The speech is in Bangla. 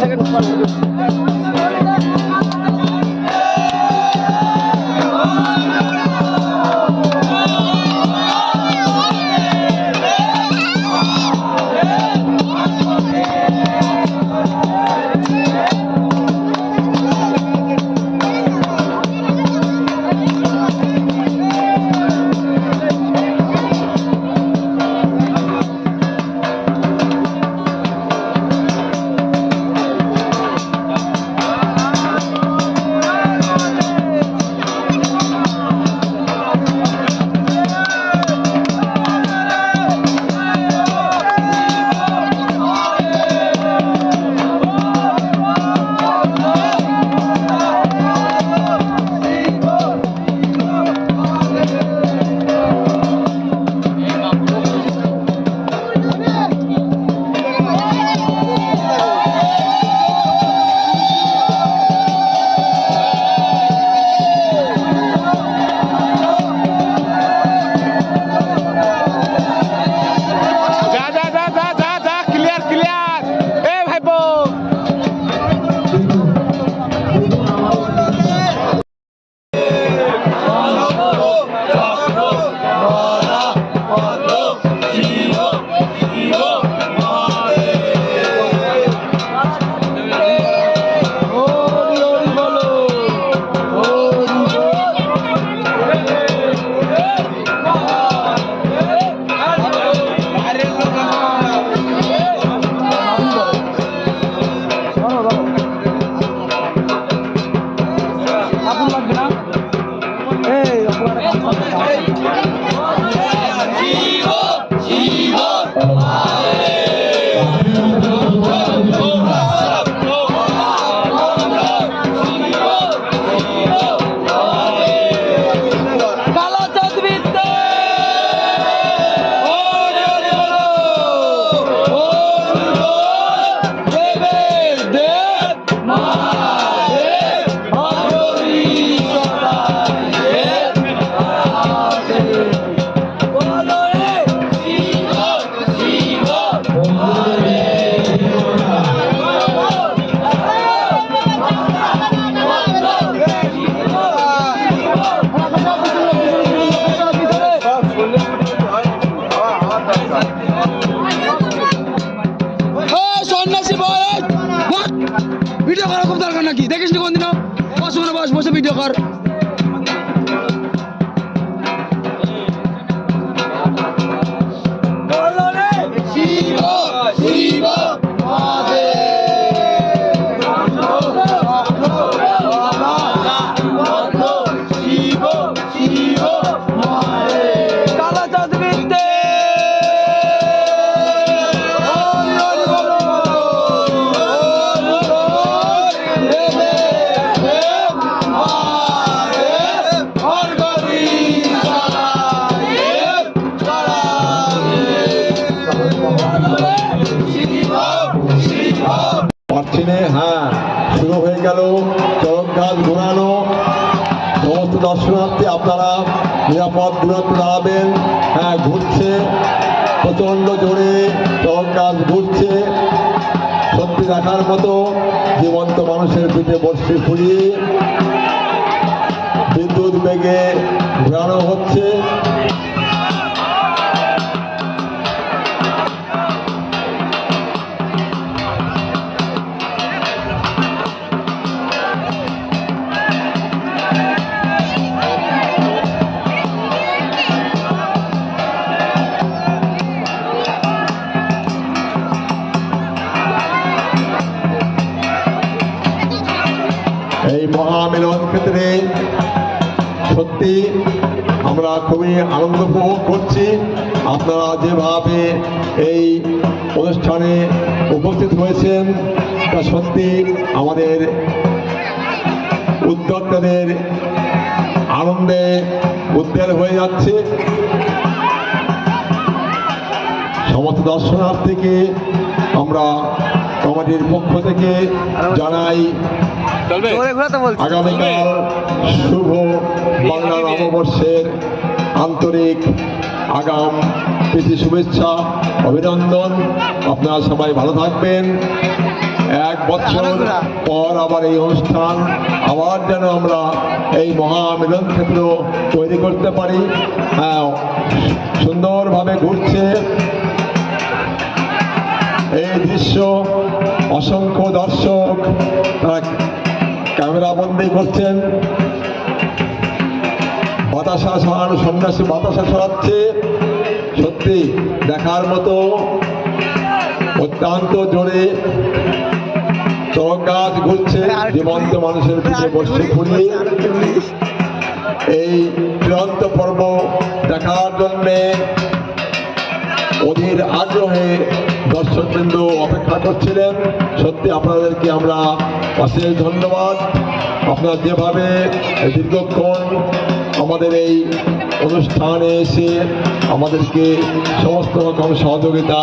সেকেন্ড 还有个 ভিডিও করার খুব দরকার নাকি? দেখিস নি কোনদিনও? বসে বসে ভিডিও কর। সমস্ত দর্শনার্থী আপনারা নিরাপদ দূরত্ব দাঁড়াবেন। হ্যাঁ ঘুরছে। প্রচণ্ড জোরে চরক গাছ ঘুরছে। সত্যি দেখার মতো জীবন্ত মানুষের পিঠে বর্ষি ফুরিয়ে বিদ্যুৎ বেগে ঘোরানো হচ্ছে। মহামিলন ক্ষেত্রে সত্যি আমরা খুবই আনন্দ উপভোগ করছি। আপনারা যেভাবে এই অনুষ্ঠানে উপস্থিত হয়েছেন, তা সত্যি আমাদের উদ্যোক্তাদের আনন্দে উদ্বেল হয়ে যাচ্ছে। সমস্ত দর্শনার্থীকে আমরা কমিটির পক্ষ থেকে জানাই আগামীকাল শুভ বাংলা নববর্ষের আন্তরিক আগাম। প্রীতি শুভেচ্ছা অভিনন্দন। আপনারা সবাই ভালো থাকবেন। এক বছর পর আবার এই অনুষ্ঠান। আবার যেন আমরা এই মহামিলন ক্ষেত্র তৈরি করতে পারি। হ্যাঁ সুন্দরভাবে ঘুরছে। এই দৃশ্য অসংখ্য দর্শক তারা ক্যামেরা বন্দি করছেন। বাতাসা সরানো সন্ন্যাসী বাতাসা সরাচ্ছে। সত্যি দেখার মতো অত্যন্ত জোরে চরক গাছ ঘুরছে, জীবন্ত মানুষের পিঠে বসে ঘুরিয়ে এই চূড়ান্ত পর্ব দেখার জন্যে অধীর আগ্রহে দর্শকবৃন্দ অপেক্ষা করছিলেন। সত্যি আপনাদেরকে আমরা অশেষ ধন্যবাদ। আপনারা যেভাবে দীর্ঘক্ষণ আমাদের এই অনুষ্ঠানে এসে আমাদেরকে সমস্ত রকম সহযোগিতা